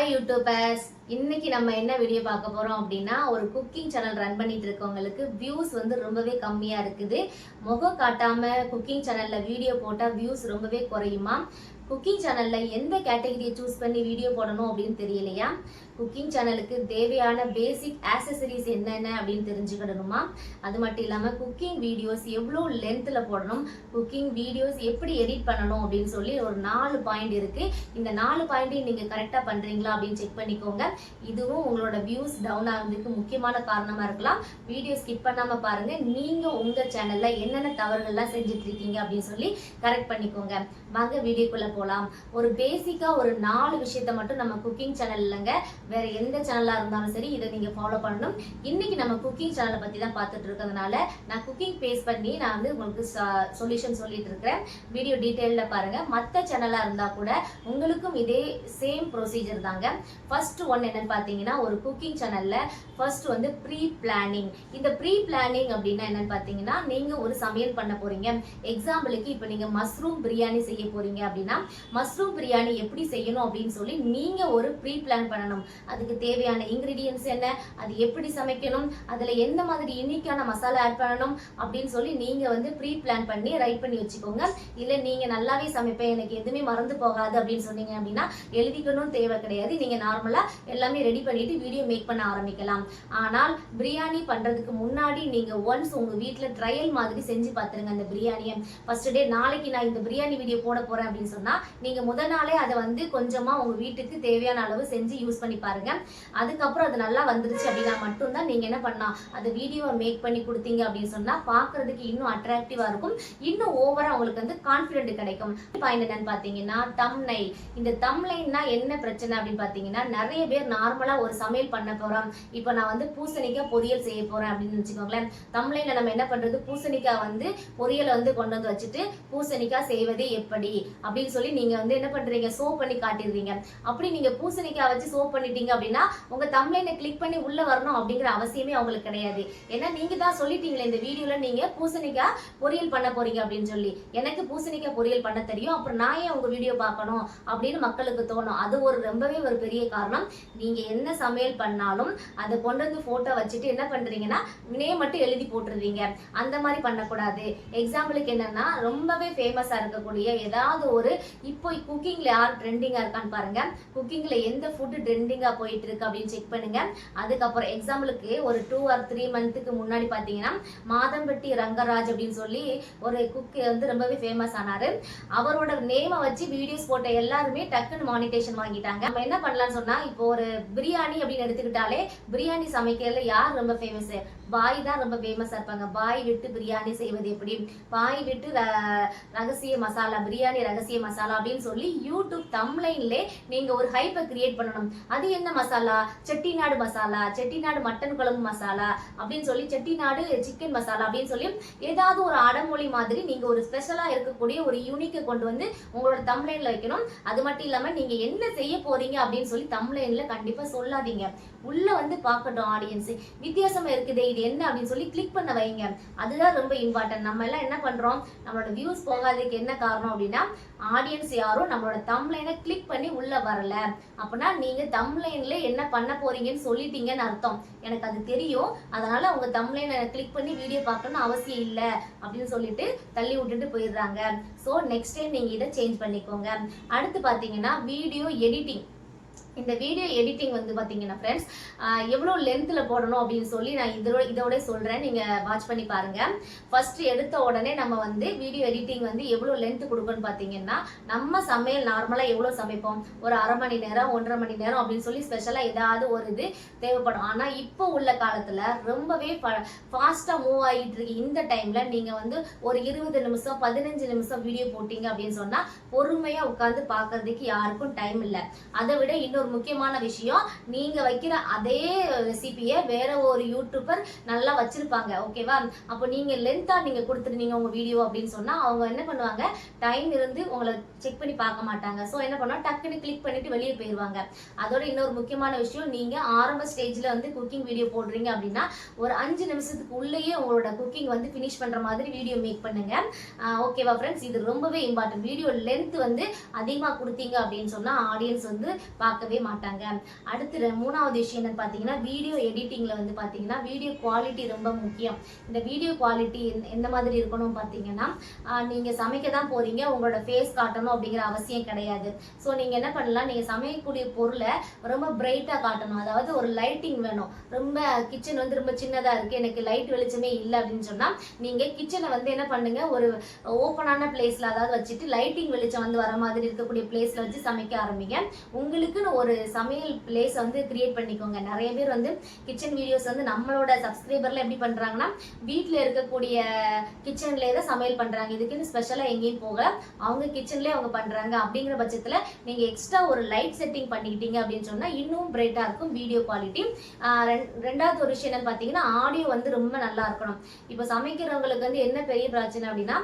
Hi YouTubers இன்னைக்கு நம்ம என்ன வீடியோ பார்க்க போறோம் அப்படின்னா ஒரு குக்கிங் சேனல் ரன் பண்ணிட்டு இருக்கவங்களுக்கு வியூஸ் வந்து ரொம்பவே கம்மியா இருக்குது. முகம் காட்டாம குக்கிங் சேனல்ல வீடியோ போட்டா வியூஸ் ரொம்பவே குறையுமா? குக்கிங் சேனல்ல எந்த கேட்டகரியை சூஸ் பண்ணி வீடியோ போடணும் அப்படின்னு தெரியலையா? குக்கிங் சேனலுக்கு தேவையான பேசிக் ஆசசரிஸ் என்னென்ன அப்படின்னு தெரிஞ்சுக்கிடணுமா அது மட்டும் இல்லாமல் குக்கிங் வீடியோஸ் எவ்வளோ லென்த்தில் போடணும்? குக்கிங் வீடியோஸ் எப்படி எடிட் பண்ணணும் அப்படின்னு சொல்லி ஒரு நாலு பாயிண்ட் இருக்கு. இந்த நாலு பாயிண்ட்டையும் நீங்கள் கரெக்டாக பண்ணுறீங்களா அப்படின்னு செக் பண்ணிக்கோங்க. இதுவும் உங்களோட வியூஸ் டவுன் ஆகிறதுக்கு முக்கியமான காரணமாக இருக்கலாம். வீடியோ ஸ்கிப் பண்ணாமல் பாருங்கள் நீங்கள் உங்கள் சேனலில் என்னென்ன தவறுகள்லாம் செஞ்சுட்டு இருக்கீங்க அப்படின்னு சொல்லி கரெக்ட் பண்ணிக்கோங்க. வாங்க வீடியோக்குள்ளே போகலாம் ஒரு பேசிக்காக ஒரு நாலு விஷயத்த மட்டும் நம்ம குக்கிங் சேனல் இல்லைங்க. வேற எந்த சேனலா இருந்தாலும் சரி இதை நீங்க ஃபாலோ பண்ணணும். இன்னைக்கு நம்ம குக்கிங் சேனலை பத்தி தான் பார்த்துட்டு இருக்கிறதுனால நான் குக்கிங் பேஸ் பண்ணி நான் வந்து உங்களுக்கு சொல்யூஷன் சொல்லிட்டு இருக்கிறேன். வீடியோ டீட்டெயிலில் பாருங்க. மற்ற சேனலா இருந்தா கூட உங்களுக்கும் இதே சேம் ப்ரொசீஜர் தாங்க. ஃபர்ஸ்ட் ஒன் என்னன்னு பார்த்தீங்கன்னா ஒரு குக்கிங் சேனல்ல ஃபர்ஸ்ட் வந்து ப்ரீ பிளானிங் இந்த ப்ரீ பிளானிங் அப்படின்னா என்னன்னு பார்த்தீங்கன்னா நீங்க ஒரு சமையல் பண்ண போறீங்க. எக்ஸாம்பிளுக்கு இப்போ நீங்க மஷ்ரூம் பிரியாணி செய்ய போறீங்க அப்படின்னா மஷ்ரூம் பிரியாணி எப்படி செய்யணும் அப்படின்னு சொல்லி நீங்க ஒரு ப்ரீ பிளான் பண்ணணும். அதுக்கு தேவையான இன்க்ரீடியன்ஸ் என்ன அது எப்படி சமைக்கணும் அதில் எந்த மாதிரி யூனிக்கான மசாலா ஆட் பண்ணணும் அப்படின்னு சொல்லி நீங்கள் வந்து ப்ரீ பிளான் பண்ணி ரைட் பண்ணி வச்சுக்கோங்க. இல்லை நீங்கள் நல்லாவே சமைப்பேன் எனக்கு எதுவுமே மறந்து போகாது அப்படின்னு சொன்னீங்க அப்படின்னா எழுதிக்கணும்னு தேவை கிடையாது. நீங்கள் நார்மலாக எல்லாமே ரெடி பண்ணிட்டு வீடியோ மேக் பண்ண ஆரம்பிக்கலாம். ஆனால் பிரியாணி பண்ணுறதுக்கு முன்னாடி நீங்கள் ஒன்ஸ் உங்கள் வீட்டில் ட்ரையல் மாதிரி செஞ்சு பார்த்துருங்க அந்த பிரியாணியை. ஃபர்ஸ்ட் டே நாளைக்கு நான் இந்த பிரியாணி வீடியோ போட போகிறேன் அப்படின்னு சொன்னால் நீங்கள் முதல் நாளே அதை வந்து கொஞ்சமாக உங்கள் வீட்டுக்கு தேவையான அளவு செஞ்சு யூஸ் பண்ணி பாருங்க. அதுக்கப்புறம் அது நல்லா வந்துருச்சு அப்படின்னா மட்டும்தான் நீங்க என்ன பண்ணலாம்? அது வீடியோவை மேக் பண்ணி கொடுத்தீங்க அப்படின்னு சொன்னா பாக்குறதுக்கு இன்னும் அட்ராக்டிவா இருக்கும். இன்னும் ஓவரா உங்களுக்கு வந்து கான்பிடென்ட் கிடைக்கும். பாயிண்ட் என்னன்னு பாத்தீங்கன்னா தம்னைல் இந்த தம்லைன்னா என்ன பிரச்சனை அப்படின்னு பாத்தீங்கன்னா நிறைய பேர் நார்மலா ஒரு சமையல் பண்ண போறோம். இப்போ நான் வந்து பூசணிக்காய் பொரியல் செய்ய போறேன் அப்படின்னு வச்சுக்கோங்களேன். தம்னைல நம்ம என்ன பண்றது? பூசணிக்காய் வந்து பொரியலை வந்து கொண்டு வந்து வச்சுட்டு பூசணிக்காய் செய்வதே எப்படி? அப்படின்னு சொல்லி நீங்க வந்து என்ன பண்றீங்க? சோப் பண்ணி காட்டிடுறீங்க. அப்படி நீங்க பூசணிக்காய் வச்சு சோப் பண்ணி பண்ணிட்டீங்க அப்படின்னா உங்க தம்ப்ளைனை கிளிக் பண்ணி உள்ள வரணும் அப்படிங்கிற அவசியமே அவங்களுக்கு கிடையாது. ஏன்னா நீங்க தான் சொல்லிட்டீங்களே இந்த வீடியோல நீங்க பூசணிக்காய் பொரியல் பண்ண போறீங்க அப்படின்னு சொல்லி. எனக்கு பூசணிக்காய் பொரியல் பண்ண தெரியும் அப்புறம் நான் ஏன் உங்க வீடியோ பார்க்கணும் அப்படின்னு மக்களுக்கு தோணும். அது ஒரு ரொம்பவே ஒரு பெரிய காரணம். நீங்க என்ன சமையல் பண்ணாலும் அதை கொண்டு வந்து போட்டோ வச்சுட்டு என்ன பண்றீங்கன்னா நேம் மட்டும் எழுதி போட்டுருவீங்க. அந்த மாதிரி பண்ணக்கூடாது. எக்ஸாம்பிளுக்கு என்னன்னா ரொம்பவே ஃபேமஸா இருக்கக்கூடிய ஏதாவது ஒரு இப்போ குக்கிங்ல யார் ட்ரெண்டிங்கா இருக்கான்னு பாருங்க. குக்கிங்ல எந்த ஃபுட் ட்ரெண்டிங்கா போயிட்டு இருக்கு அப்படின்னு செக் பண்ணுங்க. அதுக்கப்புறம் எக்ஸாம்பிளுக்கு ஒரு டூ ஆர் த்ரீ மந்த்துக்கு முன்னாடி பார்த்தீங்கன்னா மாதம்பட்டி ரங்கராஜ் அப்படின்னு சொல்லி ஒரு குக் வந்து ரொம்பவே ஃபேமஸ் ஆனாரு. அவரோட நேமை வச்சு வீடியோஸ் போட்ட எல்லாருமே டக்குன்னு மானிட்டேஷன் வாங்கிட்டாங்க. நம்ம என்ன பண்ணலாம்னு சொன்னால் இப்போ ஒரு பிரியாணி அப்படின்னு எடுத்துக்கிட்டாலே பிரியாணி சமைக்கிறதுல யார் ரொம்ப ஃபேமஸ் பாய் தான் ரொம்ப ஃபேமஸாக இருப்பாங்க. பாய் விட்டு பிரியாணி செய்வது எப்படி? பாய் விட்டு ர- ரகசிய மசாலா பிரியாணி ரகசிய மசாலா அப்படின்னு சொல்லி யூடியூப் தம்லைன்லே நீங்கள் ஒரு ஹைப்பை கிரியேட் பண்ணணும். அது என்ன மசாலா? செட்டிநாடு மசாலா செட்டிநாடு மட்டன் குழம்பு மசாலா அப்படின்னு சொல்லி செட்டிநாடு சிக்கன் மசாலா அப்படின்னு சொல்லி ஏதாவது ஒரு அடமொழி மாதிரி நீங்கள் ஒரு ஸ்பெஷலாக இருக்கக்கூடிய ஒரு யூனிக்கை கொண்டு வந்து உங்களோட தம்லைனில் வைக்கணும். அது மட்டும் இல்லாமல் நீங்கள் என்ன செய்ய போகிறீங்க அப்படின்னு சொல்லி தம்லைனில் கண்டிப்பாக சொல்லாதீங்க. உள்ள வந்து பார்க்கட்டும் ஆடியன்ஸ் வித்தியாசமா இருக்குதே இது என்ன அப்படின்னு சொல்லி கிளிக் பண்ண வைங்க. அதுதான் ரொம்ப இம்பார்ட்டன்ட் நம்ம எல்லாம் என்ன பண்றோம்? நம்மளோட வியூஸ் போகாததுக்கு என்ன காரணம் அப்படின்னா ஆடியன்ஸ் யாரும் நம்மளோட தம்லைனை கிளிக் பண்ணி உள்ள வரல. அப்படின்னா நீங்க தம்லைனில் என்ன பண்ண போறீங்கன்னு சொல்லிட்டீங்கன்னு அர்த்தம். எனக்கு அது தெரியும். அதனால உங்க தம்லைனை கிளிக் பண்ணி வீடியோ பார்க்கணும்னு அவசியம் இல்லை அப்படின்னு சொல்லிட்டு தள்ளி விட்டுட்டு போயிடுறாங்க. ஸோ நெக்ஸ்ட் டைம் நீங்க இதை சேஞ்ச் பண்ணிக்கோங்க. அடுத்து பார்த்தீங்கன்னா வீடியோ எடிட்டிங் இந்த வீடியோ எடிட்டிங் வந்து பார்த்தீங்கன்னா ஃப்ரெண்ட்ஸ் எவ்வளோ லென்த்தில் போடணும் அப்படின்னு சொல்லி நான் இதோட இதோட சொல்கிறேன் நீங்கள் வாட்ச் பண்ணி பாருங்கள் ஃபஸ்ட்டு எடுத்த உடனே நம்ம வந்து வீடியோ எடிட்டிங் வந்து எவ்வளோ லென்த் கொடுக்கணும்னு பார்த்தீங்கன்னா நம்ம சமையல் நார்மலாக எவ்வளோ சமைப்போம்? ஒரு அரை மணி நேரம் ஒன்றரை மணி நேரம் அப்படின்னு சொல்லி ஸ்பெஷலாக ஏதாவது ஒரு இது தேவைப்படும். ஆனால் இப்போ உள்ள காலத்தில் ரொம்பவே ஃபாஸ்ட்டாக மூவ் ஆகிட்டு இருக்கு. இந்த டைமில் நீங்கள் வந்து ஒரு இருபது நிமிஷம் பதினஞ்சு நிமிஷம் வீடியோ போட்டிங்க அப்படின்னு சொன்னால் பொறுமையாக உட்காந்து பார்க்கறதுக்கு யாருக்கும் டைம் இல்லை. அதை விட இன்னொரு முக்கியமான விஷயம். நீங்க வைக்கிற அதே ரெசிபியை வேற ஒரு யூடியூபர் நல்லா வச்சிருப்பாங்க. ஓகேவா அப்போ நீங்க லென்த்தா நீங்க கொடுத்துருந்தீங்க உங்க வீடியோ அப்படின்னு சொன்னா அவங்க என்ன பண்ணுவாங்க? டைம் இருந்து உங்களை செக் பண்ணி பார்க்க மாட்டாங்க. ஸோ என்ன பண்ணால் டக்குன்னு கிளிக் பண்ணிட்டு வெளியே போயிடுவாங்க அதோட இன்னொரு முக்கியமான விஷயம் நீங்க ஆரம்ப ஸ்டேஜ்ல வந்து குக்கிங் வீடியோ போடுறீங்க அப்படின்னா ஒரு அஞ்சு நிமிஷத்துக்கு உள்ளேயே உங்களோட குக்கிங் வந்து ஃபினிஷ் பண்ற மாதிரி வீடியோ மேக் பண்ணுங்க. ஓகேவா ஃப்ரெண்ட்ஸ் இது ரொம்பவே இம்பார்ட்டன்ட் வீடியோ லென்த் வந்து அதிகமாக கொடுத்தீங்க அப்படின்னு சொன்னா ஆடியன்ஸ் வந்து பார்க்கவே பார்க்கவே மாட்டாங்க. அடுத்து மூணாவது விஷயம் என்னன்னு பார்த்தீங்கன்னா வீடியோ எடிட்டிங்கில் வந்து பார்த்தீங்கன்னா வீடியோ குவாலிட்டி ரொம்ப முக்கியம். இந்த வீடியோ குவாலிட்டி எந்த மாதிரி இருக்கணும் பார்த்தீங்கன்னா நீங்கள் சமைக்க தான் போகிறீங்க உங்களோட ஃபேஸ் காட்டணும் அப்படிங்கிற அவசியம் கிடையாது. ஸோ நீங்கள் என்ன பண்ணலாம் நீங்கள் சமைக்கக்கூடிய பொருளை ரொம்ப பிரைட்டாக காட்டணும். அதாவது ஒரு லைட்டிங் வேணும். ரொம்ப கிச்சன் வந்து ரொம்ப சின்னதாக இருக்குது எனக்கு லைட் வெளிச்சமே இல்லை அப்படின்னு சொன்னால் நீங்கள் கிச்சனை வந்து என்ன பண்ணுங்கள் ஒரு ஓப்பனான பிளேஸில் அதாவது வச்சுட்டு லைட்டிங் வெளிச்சம் வந்து வர மாதிரி இருக்கக்கூடிய பிளேஸில் வச்சு சமைக்க ஆரம்பிங்க. உங்களுக்குன்னு ஒரு சமையல் பிளேஸ் வந்து கிரியேட் பண்ணிக்கோங்க. நிறைய பேர் வந்து கிச்சன் வீடியோஸ் வந்து நம்மளோட சப்ஸ்கிரைபர்ல எப்படி பண்றாங்கன்னா வீட்டில் இருக்கக்கூடிய கிச்சன்லேயே தான் சமையல் பண்றாங்க. இதுக்குன்னு ஸ்பெஷலாக எங்கேயும் போக அவங்க கிச்சன்லேயே அவங்க பண்றாங்க. அப்படிங்கிற பட்சத்தில் நீங்க எக்ஸ்ட்ரா ஒரு லைட் செட்டிங் பண்ணிக்கிட்டீங்க அப்படின்னு சொன்னால் இன்னும் பிரைட்டா இருக்கும் வீடியோ குவாலிட்டி ரெண்டாவது ஒரு விஷயம் என்னன்னு ஆடியோ வந்து ரொம்ப நல்லா இருக்கணும். இப்போ சமைக்கிறவங்களுக்கு வந்து என்ன பெரிய பிரச்சனை அப்படின்னா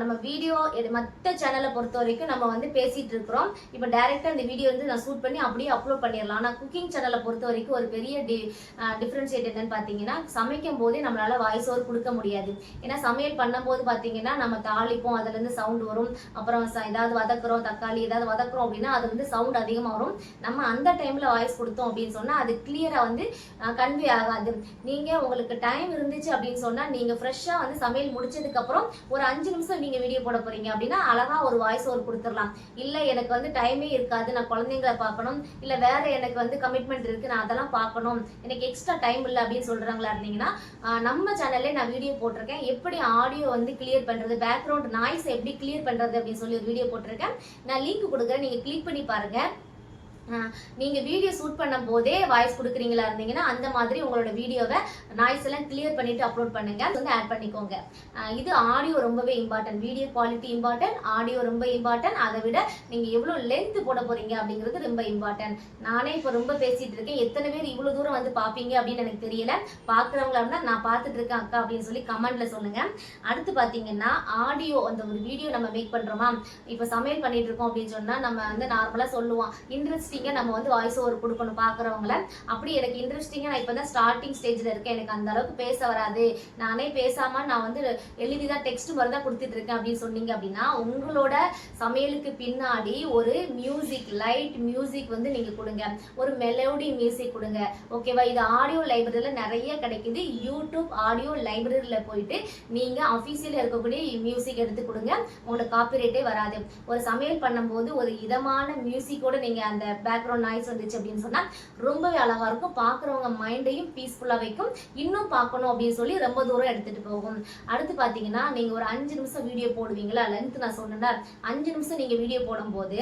நம்ம வீடியோ மற்ற சேனலை பொறுத்த வரைக்கும் நம்ம வந்து பேசிட்டு இருக்கிறோம். இப்போ டேரெக்டாக இந்த வீடியோ வந்து நான் ஷூட் பண்ணி அப்படியே அப்லோட் பண்ணிடலாம். ஆனால் குக்கிங் சேனலை பொறுத்த வரைக்கும் ஒரு பெரிய டி டிஃப்ரென்ஷியேட் என்னன்னு பார்த்தீங்கன்னா சமைக்கும் போதே நம்மளால வாய்ஸ் ஓவர் கொடுக்க முடியாது. ஏன்னா சமையல் பண்ணும்போது பார்த்தீங்கன்னா நம்ம தாளிப்போம் அதுலேருந்து சவுண்ட் வரும். அப்புறம் ச- ஏதாவது வதக்குறோம் தக்காளி ஏதாவது வதக்குறோம் அப்படின்னா அது வந்து சவுண்ட் அதிகமாக வரும். நம்ம அந்த டைமில் வாய்ஸ் கொடுத்தோம் அப்படின்னு சொன்னால் அது கிளியராக வந்து கன்வே ஆகாது. நீங்கள் உங்களுக்கு டைம் இருந்துச்சு அப்படின்னு சொன்னால் நீங்கள் ஃப்ரெஷ்ஷாக வந்து சமையல் முடிச்சதுக்கப்புறம் ஒரு அஞ்சு நிமிஷம் நீங்கள் வீடியோ போட போகிறீங்க அப்படின்னா அழகாக ஒரு வாய்ஸ் ஓவர் கொடுத்துடலாம். இல்லை எனக்கு வந்து டைமே இருக்காது. நான் குழந்தைங்களை பார்க்கணும். இல்லை வேற எனக்கு வந்து கமிட்மெண்ட் இருக்கு நான் அதெல்லாம் பார்க்கணும். எனக்கு எக்ஸ்ட்ரா டைம் இல்லை அப்படின்னு சொல்றாங்களா இருந்தீங்கன்னா நம்ம சேனல்லே நான் வீடியோ போட்டிருக்கேன். எப்படி ஆடியோ வந்து கிளியர் பண்றது பேக்ரவுண்ட் நாய்ஸ் எப்படி கிளியர் பண்றது அப்படின்னு சொல்லி ஒரு வீடியோ போட்டிருக்கேன். நான் லிங்க் கொடுக்குறேன் நீங்க கிளிக் பண்ணி பாருங்க. நீங்க வீடியோ ஷூட் பண்ணும் போதே வாய்ஸ் கொடுக்குறீங்களா இருந்தீங்கன்னா அந்த மாதிரி உங்களோட வீடியோவை நாய்ஸ் எல்லாம் கிளியர் பண்ணிட்டு அப்லோட் பண்ணுங்க. அது வந்து ஆட் பண்ணிக்கோங்க. இது ஆடியோ ரொம்பவே important video quality important audio ரொம்ப இம்பார்ட்டன்ட் அதை விட நீங்க எவ்வளவு லென்த் போட போறீங்க அப்படிங்கிறது ரொம்ப இம்பார்ட்டன்ட் நானே இப்போ ரொம்ப பேசிட்டு இருக்கேன். எத்தனை பேர் இவ்வளவு தூரம் வந்து பாப்பீங்க அப்படின்னு எனக்கு தெரியல. பாக்குறவங்களா இருந்தா நான் பார்த்துட்டு இருக்கேன் அக்கா அப்படின்னு சொல்லி கமெண்ட்ல சொல்லுங்க. அடுத்து பாத்தீங்கன்னா ஆடியோ அந்த ஒரு வீடியோ நம்ம மேக் பண்றோமா? இப்போ சமையல் பண்ணிட்டு இருக்கோம் அப்படின்னு சொன்னா நம்ம வந்து நார்மலா சொல்லுவோம். இன்ட்ரெஸ்ட் இன்ட்ரெஸ்டிங்காக நம்ம வந்து வாய்ஸ் ஓவர் கொடுக்கணும் பார்க்குறவங்கள அப்படி எனக்கு இன்ட்ரெஸ்டிங்காக நான் இப்போ தான் ஸ்டார்டிங் ஸ்டேஜில் இருக்கேன். எனக்கு அந்த அளவுக்கு பேச வராது. நானே பேசாமல் நான் வந்து எழுதி தான் டெக்ஸ்ட் மாதிரி தான் கொடுத்துட்டு இருக்கேன் அப்படின்னு சொன்னீங்க அப்படின்னா உங்களோட சமையலுக்கு பின்னாடி ஒரு மியூசிக் லைட் மியூசிக் வந்து நீங்கள் கொடுங்க. ஒரு மெலோடி மியூசிக் கொடுங்க. ஓகேவா இது ஆடியோ லைப்ரரியில் நிறைய கிடைக்குது. யூடியூப் ஆடியோ லைப்ரரியில் போயிட்டு நீங்கள் அஃபீஷியலில் இருக்கக்கூடிய மியூசிக் எடுத்து கொடுங்க. உங்களோட காப்பிரைட்டே வராது. ஒரு சமையல் பண்ணும்போது ஒரு இதமான மியூசிக்கோட நீங்கள் அந்த பேக்ரவுண்ட் நாய்ஸ் வந்துச்சு அப்படின்னு சொன்னா ரொம்பவே அழகா இருக்கும். பாக்குறவங்க மைண்டையும் பீஸ்ஃபுல்லா வைக்கும். இன்னும் பார்க்கணும் அப்படின்னு சொல்லி ரொம்ப தூரம் எடுத்துட்டு போகும். அடுத்து பாத்தீங்கன்னா நீங்க ஒரு அஞ்சு நிமிஷம் வீடியோ போடுவீங்களா? லென்த் நான் சொன்னேன்னா அஞ்சு நிமிஷம் நீங்க வீடியோ போடும்போது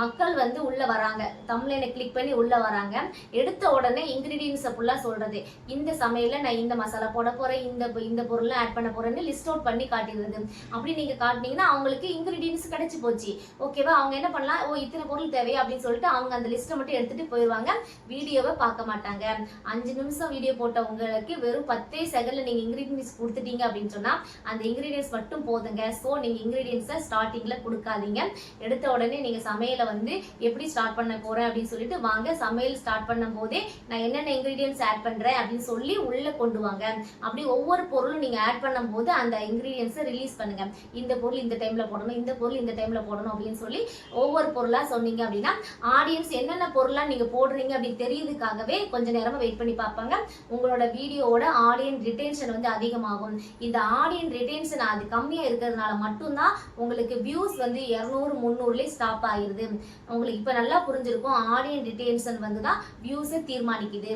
மக்கள் வந்து உள்ள வராங்க. தமிழ்ல கிளிக் பண்ணி உள்ள வராங்க. எடுத்த உடனே இன்கிரீடியன்ஸை ஃபுல்லா சொல்றது. இந்த சமையலில் நான் இந்த மசாலா போட போறேன் இந்த இந்த பொருள்லாம் ஆட் பண்ண போறேன்னு லிஸ்ட் அவுட் பண்ணி காட்டிடுறது. அப்படி நீங்க காட்டினீங்கன்னா அவங்களுக்கு இன்கிரீடியன்ஸ் கிடைச்சு போச்சு. ஓகேவா அவங்க என்ன பண்ணலாம்? ஓ இத்தனை பொருள் தேவை அப்படின்னு சொல்லிட்டு அவங்க அந்த அந்த லிஸ்ட்டை மட்டும் எடுத்துட்டு போயிடுவாங்க வீடியோவை பார்க்க மாட்டாங்க. அஞ்சு நிமிஷம் வீடியோ போட்ட உங்களுக்கு வெறும் பத்தே செகண்ட்ல நீங்க இன்கிரீடியன்ஸ் கொடுத்துட்டீங்க அப்படின்னு சொன்னா அந்த இன்கிரீடியன்ஸ் மட்டும் போதுங்க. ஸோ நீங்க இன்கிரீடியன்ஸை ஸ்டார்டிங்ல கொடுக்காதீங்க. எடுத்த உடனே நீங்க சமையலை வந்து எப்படி ஸ்டார்ட் பண்ண போறேன் அப்படின்னு சொல்லிட்டு வாங்க. சமையல் ஸ்டார்ட் பண்ணும் போதே நான் என்னென்ன இன்கிரீடியன்ஸ் ஆட் பண்றேன் அப்படின்னு சொல்லி உள்ள கொண்டு வாங்க. அப்படி ஒவ்வொரு பொருளும் நீங்க ஆட் பண்ணும்போது அந்த இன்கிரீடியன்ஸை ரிலீஸ் பண்ணுங்க. இந்த பொருள் இந்த டைம்ல போடணும் இந்த பொருள் இந்த டைம்ல போடணும் அப்படின்னு சொல்லி ஒவ்வொரு பொருளா சொன்னீங்க அப்படின்னா ஆடியன்ஸ் என்னென்ன பொருளா நீங்கள் போடுறீங்க அப்படின்னு தெரியுதுக்காகவே கொஞ்சம் நேரமாக வெயிட் பண்ணி பார்ப்பாங்க. உங்களோட வீடியோவோட ஆடியன் ரிட்டென்ஷன் வந்து அதிகமாகும். இந்த ஆடியன் ரிட்டென்ஷன் அது கம்மியாக இருக்கிறதுனால மட்டும்தான் உங்களுக்கு வியூஸ் வந்து இரநூறு முந்நூறுலேயே ஸ்டாப் ஆகிருது உங்களுக்கு இப்போ நல்லா புரிஞ்சிருக்கும். ஆடியன் ரிட்டென்ஷன் வந்து தான் வியூஸை தீர்மானிக்குது.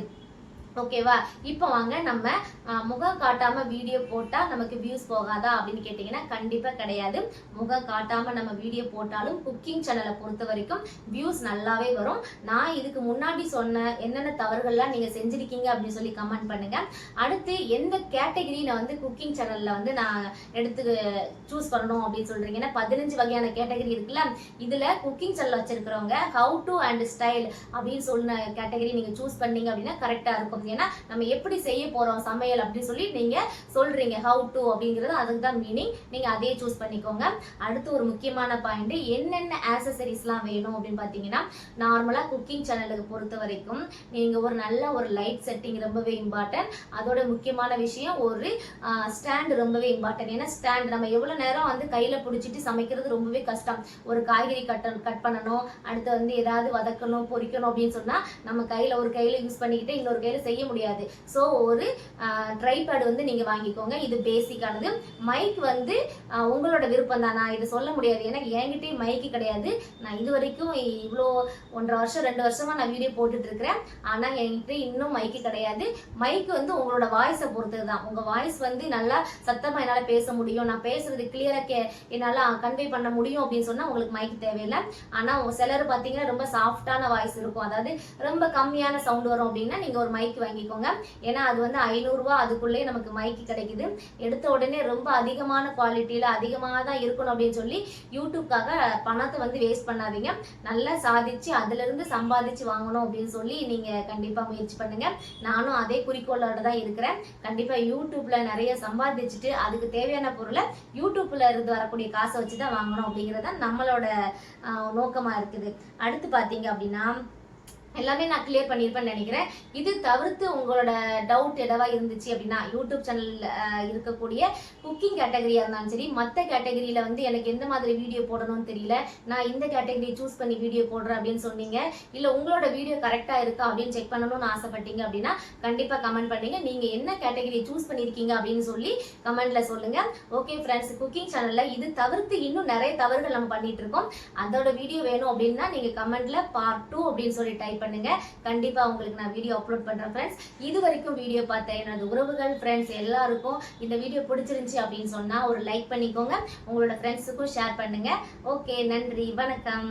ஓகேவா? இப்போ வாங்க நம்ம முகம் காட்டாம வீடியோ போட்டா நமக்கு வியூஸ் போகாதா அப்படின்னு கேட்டிங்கன்னா கண்டிப்பா கிடையாது. முகம் காட்டாம நம்ம வீடியோ போட்டாலும் குக்கிங் சேனலை பொறுத்த வரைக்கும் வியூஸ் நல்லாவே வரும். நான் இதுக்கு முன்னாடி சொன்ன என்னென்ன தவறுகள்லாம் நீங்க செஞ்சிருக்கீங்க அப்படின்னு சொல்லி கமெண்ட் பண்ணுங்க. அடுத்து எந்த கேட்டகரி நான் வந்து குக்கிங் சேனல்ல வந்து நான் எடுத்து சூஸ் பண்ணணும் அப்படின்னு சொல்றீங்க? ஏன்னா பதினஞ்சு வகையான கேட்டகரி இருக்குல்ல இதுல குக்கிங் சேனல் வச்சிருக்கிறவங்க ஹவு டு அண்ட் ஸ்டைல் அப்படின்னு சொன்ன கேட்டகரி நீங்க சூஸ் பண்ணீங்க அப்படின்னா கரெக்டா இருக்கும். இருக்கும் ஏன்னா நம்ம எப்படி செய்ய போறோம் சமையல் அப்படின்னு சொல்லி நீங்க சொல்றீங்க. ஹவு டு அப்படிங்கிறது அதுக்கு தான் மீனிங் நீங்க அதே சூஸ் பண்ணிக்கோங்க. அடுத்து ஒரு முக்கியமான பாயிண்ட் என்னென்ன ஆசசரிஸ்லாம் வேணும் அப்படின்னு பார்த்தீங்கன்னா நார்மலா குக்கிங் சேனலுக்கு பொறுத்த வரைக்கும் நீங்க ஒரு நல்ல ஒரு லைட் செட்டிங் ரொம்பவே இம்பார்ட்டன்ட் அதோட முக்கியமான விஷயம் ஒரு ஸ்டாண்ட் ரொம்பவே இம்பார்ட்டன்ட் ஏன்னா ஸ்டாண்ட் நம்ம எவ்வளவு நேரம் வந்து கையில பிடிச்சிட்டு சமைக்கிறது ரொம்பவே கஷ்டம். ஒரு காய்கறி கட்ட கட் பண்ணணும் அடுத்து வந்து ஏதாவது வதக்கணும் பொரிக்கணும் அப்படின்னு சொன்னா நம்ம கையில ஒரு கையில யூஸ் பண்ணிக்கிட்டு இன்னொரு கையில செய்ய முடியாது. ஸோ ஒரு ட்ரைபேடு வந்து நீங்கள் வாங்கிக்கோங்க. இது பேசிக்கானது மைக் வந்து உங்களோட விருப்பம் தான். நான் இதை சொல்ல முடியாது. ஏன்னா என்கிட்டயும் மைக்கு கிடையாது. நான் இது வரைக்கும் இவ்வளோ ஒன்றரை வருஷம் ரெண்டு வருஷமாக நான் வீடியோ போட்டுட்டு இருக்கிறேன் ஆனால் என்கிட்ட இன்னும் மைக்கு கிடையாது. மைக் வந்து உங்களோட வாய்ஸை பொறுத்தது தான். உங்கள் வாய்ஸ் வந்து நல்லா சத்தமாக என்னால் பேச முடியும். நான் பேசுறது கிளியராக கே என்னால் கன்வே பண்ண முடியும் அப்படின்னு சொன்னால் உங்களுக்கு மைக் தேவையில்லை. ஆனால் சிலர் பார்த்தீங்கன்னா ரொம்ப சாஃப்டான வாய்ஸ் இருக்கும். அதாவது ரொம்ப கம்மியான சவுண்ட் வரும் அப்படின்னா நீங்கள் ஒரு மைக் வாங்கிக்கோங்க. ஏன்னா அது வந்து ஐநூறுரூவா அதுக்குள்ளேயே நமக்கு மைக்கு கிடைக்குது. எடுத்த உடனே ரொம்ப அதிகமான குவாலிட்டியில் அதிகமாக தான் இருக்கணும் அப்படின்னு சொல்லி யூடியூப்காக பணத்தை வந்து வேஸ்ட் பண்ணாதீங்க. நல்லா சாதிச்சு அதுலேருந்து சம்பாதிச்சு வாங்கணும் அப்படின்னு சொல்லி நீங்கள் கண்டிப்பாக முயற்சி பண்ணுங்கள் நானும் அதே குறிக்கோளோட தான் இருக்கிறேன். கண்டிப்பாக யூடியூப்பில் நிறைய சம்பாதிச்சுட்டு அதுக்கு தேவையான பொருளை யூடியூப்பில் இருந்து வரக்கூடிய காசை வச்சு தான் வாங்கணும் அப்படிங்கறது தான் நம்மளோட நோக்கமாக இருக்குது. அடுத்து பார்த்தீங்க அப்படின்னா எல்லாமே நான் கிளியர் பண்ணியிருப்பேன்னு நினைக்கிறேன். இது தவிர்த்து உங்களோட டவுட் எதவா இருந்துச்சு அப்படின்னா யூடியூப் சேனல் இருக்கக்கூடிய குக்கிங் கேட்டகரியா இருந்தாலும் சரி மற்ற கேட்டகரியில வந்து எனக்கு எந்த மாதிரி வீடியோ போடணும்னு தெரியல. நான் இந்த கேட்டகரி சூஸ் பண்ணி வீடியோ போடுறேன் அப்படின்னு சொன்னீங்க. இல்ல உங்களோட வீடியோ கரெக்டா இருக்கா அப்படின்னு செக் பண்ணணும்னு ஆசைப்பட்டீங்க அப்படின்னா கண்டிப்பா கமெண்ட் பண்ணுங்க. நீங்க என்ன கேட்டகரி சூஸ் பண்ணிருக்கீங்க அப்படின்னு சொல்லி கமெண்ட்ல சொல்லுங்க. ஓகே ஃப்ரெண்ட்ஸ் குக்கிங் சேனல்ல இது தவிர்த்து இன்னும் நிறைய தவறுகள் நம்ம பண்ணிட்டு இருக்கோம். அதோட வீடியோ வேணும் அப்படின்னா நீங்க கமெண்ட்ல பார்ட் டூ அப்படின்னு சொல்லி டைப் பண்ணுங்க. கண்டிப்பா உங்களுக்கு நான் வீடியோ அப்லோட் பண்றேன் ஃப்ரெண்ட்ஸ் இது வரைக்கும் வீடியோ பார்த்த எனது உறவுகள் ஃப்ரெண்ட்ஸ் எல்லாருக்கும் இந்த வீடியோ பிடிச்சிருந்துச்சு அப்படின்னு சொன்னா ஒரு லைக் பண்ணிக்கோங்க. உங்களோட ஃப்ரெண்ட்ஸுக்கும் ஷேர் பண்ணுங்க. ஓகே நன்றி. வணக்கம்.